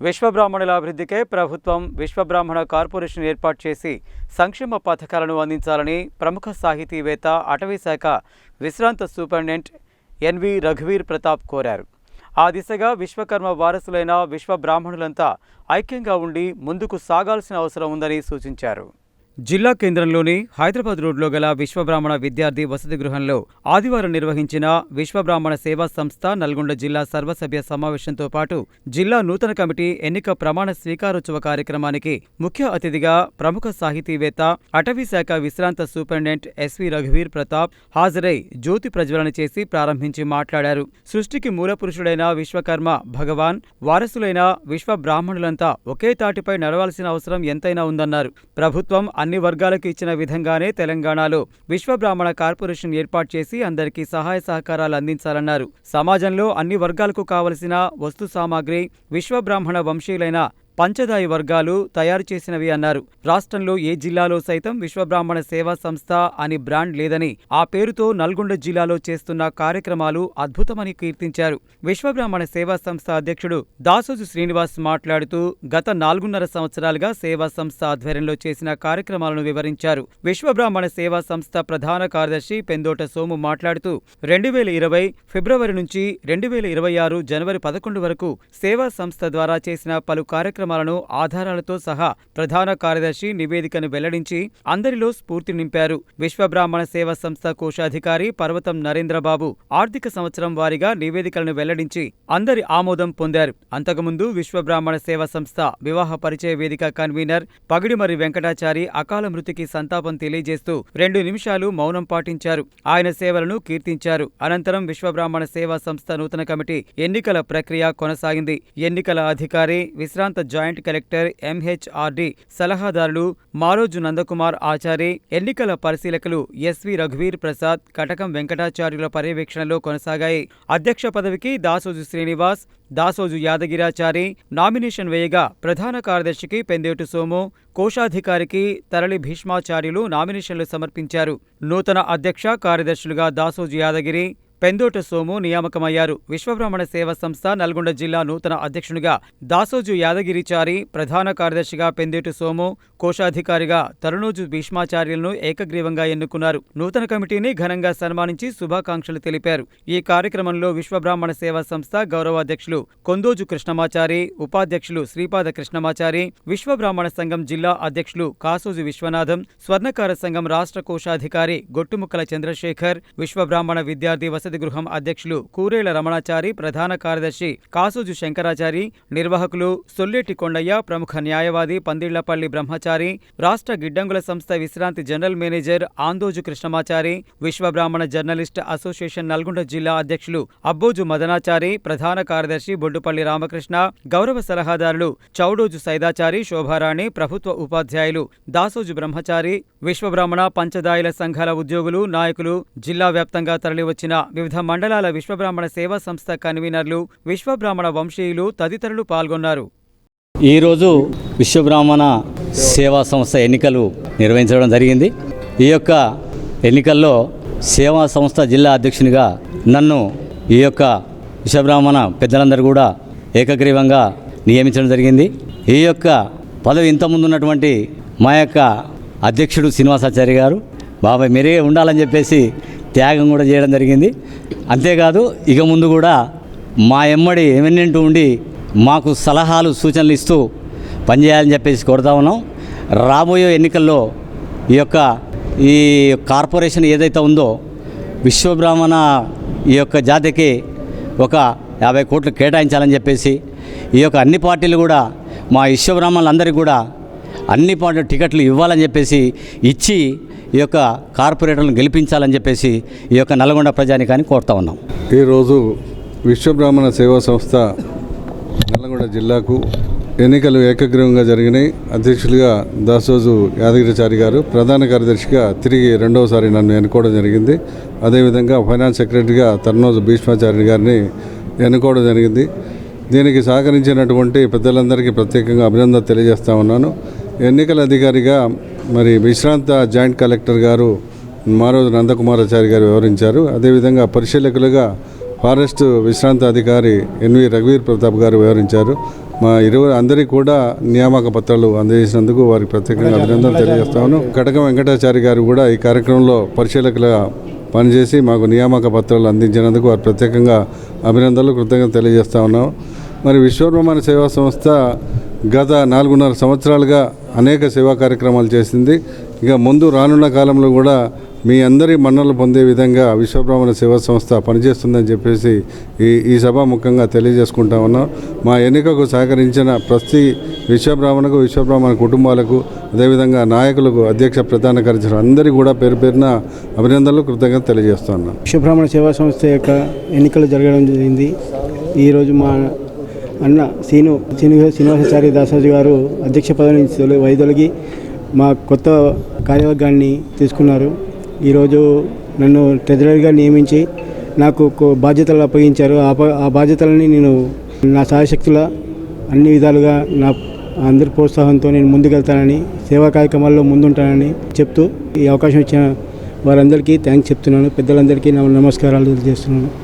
విశ్వబ్రాహ్మణుల అభివృద్ధికే ప్రభుత్వం విశ్వబ్రాహ్మణ కార్పొరేషన్ ఏర్పాటు చేసి సంక్షేమ పథకాలను అందించాలని ప్రముఖ సాహితీవేత్త అటవీ శాఖ విశ్రాంత సూపరింటెండెంట్ ఎన్వి రఘువీర్ ప్రతాప్ కోరారు. ఆ దిశగా విశ్వకర్మ వారసులైన విశ్వబ్రాహ్మణులంతా ఐక్యంగా ఉండి ముందుకు సాగాల్సిన అవసరం ఉందని సూచించారు. జిల్లా కేంద్రంలోని హైదరాబాద్ రోడ్లో గల విశ్వబ్రాహ్మణ విద్యార్థి వసతి గృహంలో ఆదివారం నిర్వహించిన విశ్వబ్రాహ్మణ సేవా సంస్థ నల్గొండ జిల్లా సర్వసభ్య సమావేశంతో పాటు జిల్లా నూతన కమిటీ ఎన్నిక ప్రమాణ స్వీకారోత్సవ కార్యక్రమానికి ముఖ్య అతిథిగా ప్రముఖ సాహితీవేత్త అటవీ శాఖ విశ్రాంత సూపరింటెండెంట్ ఎస్వి రఘువీర్ ప్రతాప్ హాజరై జ్యోతి ప్రజ్వలన చేసి ప్రారంభించి మాట్లాడారు. సృష్టికి మూలపురుషుడైన విశ్వకర్మ భగవాన్ వారసులైన విశ్వబ్రాహ్మణులంతా ఒకే తాటిపై నడవాల్సిన అవసరం ఎంతైనా ఉందన్నారు. ప్రభుత్వం అన్ని వర్గాలకు ఇచ్చిన విధంగానే తెలంగాణలో విశ్వ బ్రాహ్మణ కార్పొరేషన్ ఏర్పాటు చేసి అందరికీ సహాయ సహకారాలు అందించాలన్నారు. సమాజంలో అన్ని వర్గాలకు కావలసిన వస్తు సామాగ్రి విశ్వ బ్రాహ్మణ వంశీయులైన పంచదాయి వర్గాలు తయారు చేసినవి అన్నారు. రాష్ట్రంలో ఏ జిల్లాలో సైతం విశ్వబ్రాహ్మణ సేవా సంస్థ అని బ్రాండ్ లేదని ఆ పేరుతో నల్గొండ జిల్లాలో చేస్తున్న కార్యక్రమాలు అద్భుతమని కీర్తించారు. విశ్వబ్రాహ్మణ సేవా సంస్థ అధ్యక్షుడు దాసోజు శ్రీనివాస్ మాట్లాడుతూ గత నాలుగున్నర సంవత్సరాలుగా సేవా సంస్థ ఆధ్వర్యంలో చేసిన కార్యక్రమాలను వివరించారు. విశ్వబ్రాహ్మణ సేవా సంస్థ ప్రధాన కార్యదర్శి పెందోట సోము మాట్లాడుతూ రెండు వేల ఇరవై ఫిబ్రవరి నుంచి రెండు వేల ఇరవై ఆరు జనవరి పదకొండు వరకు సేవా సంస్థ ద్వారా చేసిన పలు కార్యక్రమాలను ఆధారాలతో సహా ప్రధాన కార్యదర్శి నివేదికను వెల్లడించి అందరిలో స్ఫూర్తి నింపారు. విశ్వబ్రాహ్మణ సేవా సంస్థ కోశాధికారి పర్వతం నరేంద్రబాబు ఆర్థిక సంవత్సరం వారీగా నివేదికలను వెల్లడించి అందరి ఆమోదం పొందారు. అంతకుముందు విశ్వబ్రాహ్మణ సేవా సంస్థ వివాహ పరిచయ వేదిక కన్వీనర్ పగిడిమరి వెంకటాచారి అకాల మృతికి సంతాపం తెలియజేస్తూ రెండు నిమిషాలు మౌనం పాటించారు. ఆయన సేవలను కీర్తించారు. అనంతరం విశ్వబ్రాహ్మణ సేవా సంస్థ నూతన కమిటీ ఎన్నికల ప్రక్రియ కొనసాగింది. ఎన్నికల అధికారి విశ్రాంత జాయింట్ కలెక్టర్ ఎంహెచ్ఆర్డి సలహాదారులు మారోజు నందకుమార్ ఆచారి ఎన్నికల పరిశీలకులు ఎస్వి రఘువీర్ ప్రసాద్ కటకం వెంకటాచార్యుల పర్యవేక్షణలో కొనసాగాయి. అధ్యక్ష పదవికి దాసోజు శ్రీనివాస్ దాసోజు యాదగిరాచారి నామినేషన్ వేయగా ప్రధాన కార్యదర్శికి పెందేటు సోము కోశాధికారికి తరలి భీష్మాచార్యులు నామినేషన్లు సమర్పించారు. నూతన అధ్యక్ష కార్యదర్శులుగా దాసోజు యాదగిరి పెందోట సోము నియామకమయ్యారు. విశ్వబ్రహ్మణ సేవా సంస్థ నల్గొండ జిల్లా నూతన అధ్యక్షునిగా దాసోజు యాదగిరిచారి ప్రధాన కార్యదర్శిగా పెందేటు సోము కోశాధికారిగా తరుణోజు భీష్మాచార్యులను ఏకగ్రీవంగా ఎన్నుకున్నారు. నూతన కమిటీని ఘనంగా సన్మానించి శుభాకాంక్షలు తెలిపారు. ఈ కార్యక్రమంలో విశ్వబ్రాహ్మణ సేవా సంస్థ గౌరవాధ్యక్షులు కొందోజు కృష్ణమాచారి ఉపాధ్యక్షులు శ్రీపాద కృష్ణమాచారి విశ్వబ్రాహ్మణ సంఘం జిల్లా అధ్యక్షులు కాసోజు విశ్వనాథం స్వర్ణకార సంఘం రాష్ట్ర కోశాధికారి గొట్టుముక్కల చంద్రశేఖర్ విశ్వబ్రాహ్మణ విద్యార్థి వసతి గృహం అధ్యక్షులు కూరేళ్ళ రమణాచారి ప్రధాన కార్యదర్శి కాసోజు శంకరాచారి నిర్వాహకులు సొల్లేటి కొండయ్య ప్రముఖ న్యాయవాది పందిళ్ళపల్లి బ్రహ్మచారి రాష్ట్ర గిడ్డంగుల సంస్థ విశ్రాంతి general manager Andoju Krishnamachari Vishwabrahmana journalist association Nalgonda జిల్లా అధ్యక్షులు అబ్బోజు మదనాచారి ప్రధాన కార్యదర్శి బొడ్డుపల్లి రామకృష్ణ గౌరవ సలహాదారులు చౌడోజు సైదాచారి శోభారాణి ప్రభుత్వ ఉపాధ్యాయులు దాసోజు బ్రహ్మచారి విశ్వబ్రాహ్మణ పంచదాయుల సంఘాల ఉద్యోగులు నాయకులు జిల్లా వ్యాప్తంగా తరలివచ్చిన వివిధ మండలాల విశ్వబ్రాహ్మణ సేవా సంస్థ కన్వీనర్లు విశ్వబ్రాహ్మణ వంశీయులు తదితరులు పాల్గొన్నారు. ఈరోజు విశ్వబ్రాహ్మణ సేవా సంస్థ ఎన్నికలు నిర్వహించడం జరిగింది. ఈ యొక్క ఎన్నికల్లో సేవా సంస్థ జిల్లా అధ్యక్షునిగా నన్ను ఈ యొక్క విశ్వబ్రాహ్మణ పెద్దలందరూ కూడా ఏకగ్రీవంగా నియమించడం జరిగింది. ఈ యొక్క పదవి ఇంతకుముందు ఉన్నటువంటి మా యొక్క అధ్యక్షుడు శ్రీనివాసాచారి గారు బాబాయ్ మీరే ఉండాలని చెప్పేసి త్యాగం కూడా చేయడం జరిగింది. అంతేకాదు ఇక ముందు కూడా మా ఎమ్మడి ఎమినెంట్ ఉండి మాకు సలహాలు సూచనలు ఇస్తూ పనిచేయాలని చెప్పేసి కోరుతా ఉన్నాం. రాబోయే ఎన్నికల్లో ఈ యొక్క ఈ కార్పొరేషన్ ఏదైతే ఉందో విశ్వబ్రాహ్మణ ఈ యొక్క జాతికి ఒక యాభై కోట్లు కేటాయించాలని చెప్పేసి ఈ యొక్క అన్ని పార్టీలు కూడా మా విశ్వబ్రాహ్మణులందరికీ కూడా అన్ని పార్టీలు టికెట్లు ఇవ్వాలని చెప్పేసి ఇచ్చి ఈ యొక్క కార్పొరేటర్లను గెలిపించాలని చెప్పేసి ఈ యొక్క నల్గొండ ప్రజానికాన్ని కోరుతా ఉన్నాం. ఈరోజు విశ్వబ్రాహ్మణ సేవా సంస్థ నల్గొండ జిల్లాకు ఎన్నికలు ఏకగ్రీవంగా జరిగినాయి. అధ్యక్షులుగా దాసోజు యాదగిరిచారి గారు ప్రధాన కార్యదర్శిగా తిరిగి రెండవసారి నన్ను ఎన్నుకోవడం జరిగింది. అదేవిధంగా ఫైనాన్స్ సెక్రటరీగా తర్నోజు భీష్మాచార్య గారిని ఎన్నుకోవడం జరిగింది. దీనికి సహకరించినటువంటి పెద్దలందరికీ ప్రత్యేకంగా అభినందన తెలియజేస్తా ఉన్నాను. ఎన్నికల అధికారిగా మరి విశ్రాంత జాయింట్ కలెక్టర్ గారు మారోజు నందకుమారాచారి గారు వివరించారు. అదేవిధంగా పరిశీలకులుగా ఫారెస్ట్ విశ్రాంత అధికారి ఎన్వి రఘువీర్ ప్రతాప్ గారు వివరించారు. మా ఇరువురు అందరికీ కూడా నియామక పత్రాలు అందజేసినందుకు వారికి ప్రత్యేకంగా అభినందనలు తెలియజేస్తాను కటకం వెంకటాచారి గారు కూడా ఈ కార్యక్రమంలో పరిశీలకులుగా పనిచేసి మాకు నియామక పత్రాలు అందించినందుకు వారు ప్రత్యేకంగా అభినందనలు కృతజ్ఞత తెలియజేస్తా ఉన్నాం. మరి విశ్వబ్రహ్మాండ సేవా సంస్థ గత నాలుగున్నర సంవత్సరాలుగా అనేక సేవా కార్యక్రమాలు చేసింది. ఇక ముందు రానున్న కాలంలో కూడా మీ అందరి మన్నలు పొందే విధంగా విశ్వబ్రాహ్మణ సేవా సంస్థ పనిచేస్తుందని చెప్పేసి ఈ ఈ సభ ముఖ్యంగా తెలియజేసుకుంటా ఉన్నాం. మా ఎన్నికకు సహకరించిన ప్రతి విశ్వబ్రాహ్మణకు విశ్వబ్రాహ్మణ కుటుంబాలకు అదేవిధంగా నాయకులకు అధ్యక్ష ప్రధాన కార్యదర్శులు అందరికీ కూడా పేరు పేరున అభినందనలు కృతజ్ఞత తెలియజేస్తున్నాను విశ్వబ్రాహ్మణ సేవా సంస్థ యొక్క ఎన్నికలు జరగడం జరిగింది. ఈరోజు మా అన్న శ్రీను శ్రీనివాస శ్రీనివాసాచార్య దాసాజీ గారు అధ్యక్ష పదవి నుంచి వైదొలిగి మా కొత్త కార్యవర్గాన్ని తీసుకున్నారు. ఈరోజు నన్ను ట్రెజరర్గా నియమించి నాకు బాధ్యతలు అప్పగించారు. ఆ ఆ బాధ్యతలని నేను నా సాయశక్తుల అన్ని విధాలుగా నా అందరి ప్రోత్సాహంతో నేను ముందుకెళ్తానని సేవా కార్యక్రమాల్లో ముందుంటానని చెప్తూ ఈ అవకాశం ఇచ్చిన వారందరికీ థ్యాంక్స్ చెప్తున్నాను. పెద్దలందరికీ నా నమస్కారాలు చేస్తున్నాను